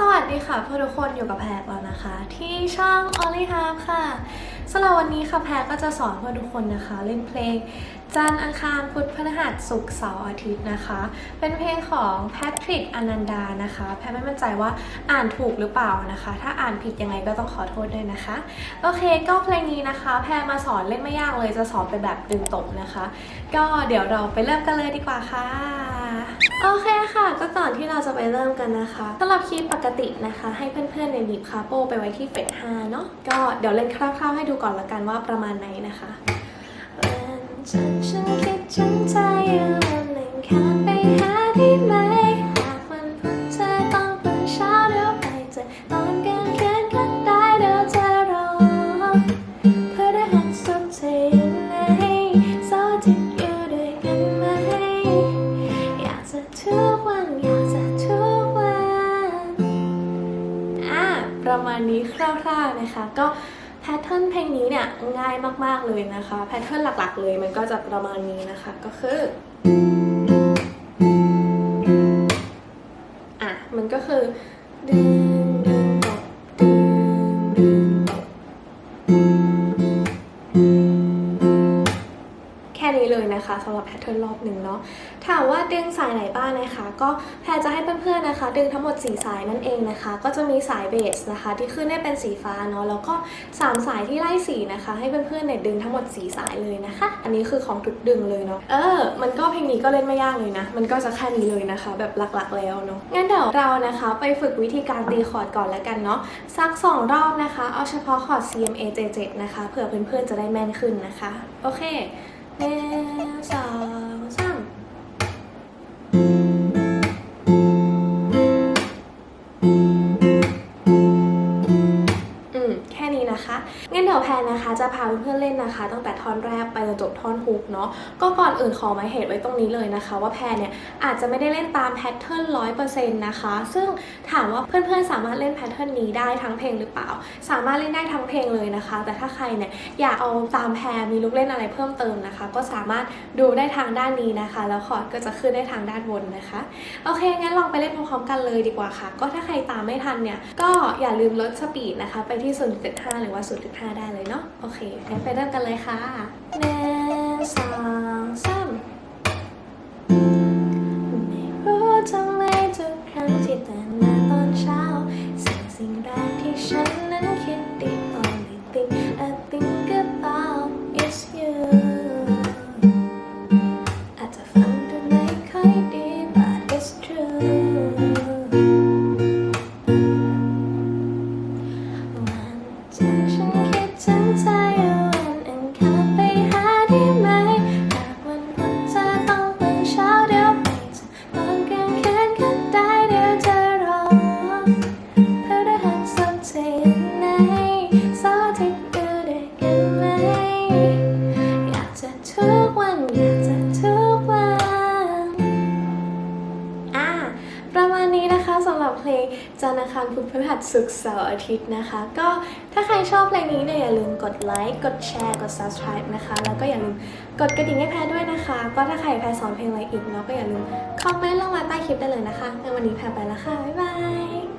สวัสดีค่ะเพื่อนทุกคนอยู่กับแพรแล้วนะคะ ที่ช่อง Only h a r p ค่ะสำหรับวันนี้ค่ะแพรก็จะสอนเพื่อนทุกคนนะคะ เล่นเพลง จันอังคารพุธพฤหัสศุกร์เสาร์อาทิตย์นะคะ เป็นเพลงของแพทริกอนันดานะคะ แพรไม่มั่นใจว่าอ่านถูกหรือเปล่านะคะ ถ้าอ่านผิดยังไงก็ต้องขอโทษด้วยนะคะ โอเคก็เพลงนี้นะคะ แพรมาสอนเล่นไม่ยากเลยจะสอนเป็นแบบดึงตบนะคะ ก็เดี๋ยวเราไปเริ่มกันเลยดีกว่าค่ะโอเคค่ะก็ เราจะไปเริ่มกันนะคะสำหรับคีย์ปกตินะคะ ให้เพื่อนๆในบีบคาโปไปไว้ที่เฟส5เนาะก็เดี๋ยวเล่นคร่าวๆให้ดูก่อนละกันว่าประมาณไหนนะคะวันฉันคิดถึงเธอยู่วันหนึ่งคานไปหาที่ไหน คร่าวๆนะคะ ก็แพทเทิร์นเพลงนี้เนี่ยง่ายมากๆเลยนะคะ แพทเทิร์นหลักๆเลยมันก็จะประมาณนี้นะคะก็คืออะมันก็คือดึงดึงตบดึงดึงตบแค่นี้ เลยนะคะสำหรับแพทเทิร์นรอบหนึ่งเนาะถามว่าดึงสายไหนบ้างนะคะ ก็แพรจะให้เพื่อนๆนะคะ ดึงทั้งหมด 4 สายนั่นเองนะคะ ก็จะมีสายเบสนะคะ ที่ขึ้นได้เป็นสีฟ้าเนาะแล้วก็ 3 สายที่ไล่สีนะคะ ให้เพื่อนๆเนี่ยดึงทั้งหมด 4 สายเลยนะคะ อันนี้คือของทุกดึงเลยเนาะเออ มันก็เพลงนี้ก็เล่นไม่ยากเลยนะ มันก็จะแค่นี้เลยนะคะ แบบหลักๆแล้วเนาะงั้นเดี๋ยวเรานะคะไปฝึกวิธีการตีคอร์ดก่อนแล้วกันเนาะสัก 2 รอบนะคะ เอาเฉพาะคอร์ด CMA J7 นะคะเผื่อเพื่อนๆจะได้แม่นขึ้นนะคะ โอเค หนึ่ง แพนนะคะจะพาเพื่อนๆเล่นนะคะ ตั้งแต่ท่อนแรกไปจนจบท่อนฮุกเนาะก็ก่อนอื่นขอมาเหตุไว้ตรงนี้เลยนะคะ ว่าแพนเนี่ยอาจจะไม่ได้เล่นตามแพทเทิร์นร้อยเปอร์เซ็นต์นะคะ ซึ่งถามว่าเพื่อนๆสามารถเล่นแพทเทิร์นนี้ได้ทั้งเพลงหรือเปล่า สามารถเล่นได้ทั้งเพลงเลยนะคะ แต่ถ้าใครเนี่ยอยากเอาตามแพรมีลูกเล่นอะไรเพิ่มเติมนะคะ ก็สามารถดูได้ทางด้านนี้นะคะ แล้วคอร์ดก็จะขึ้นได้ทางด้านบนนะคะโอเคงั้นลองไปเล่นพร้อมๆกันเลยดีกว่าค่ะ ก็ถ้าใครตามไม่ทันเนี่ยก็อย่าลืมลดสปีดนะคะ ไปที่0.5หรือว่า0.5ได้เลยเนาะโอเคงั้นไปเริ่มกันเลยค่ะหนึ่งสองสามไม่รู้ทำไมทุกครั้งที่ตื่นมาตอนเช้าสิ่งสิ่งแรกที่ฉัน จันทร์อังคารพุธพฤหัสศุกร์เสาร์อาทิตย์นะคะ ก็ถ้าใครชอบเพลงนี้เนี่ยอย่าลืมกดไลค์กดแชร์กด subscribe นะคะ แล้วก็อย่าลืมกดกระดิ่งให้แพรด้วยนะคะ ก็ถ้าใครแพรสอนเพลงอะไรอีกเนาะก็อย่าลืมคอมเมนต์ลงมาใต้คลิปได้เลยนะคะในวันนี้แพรไปแล้วค่ะบ๊ายบาย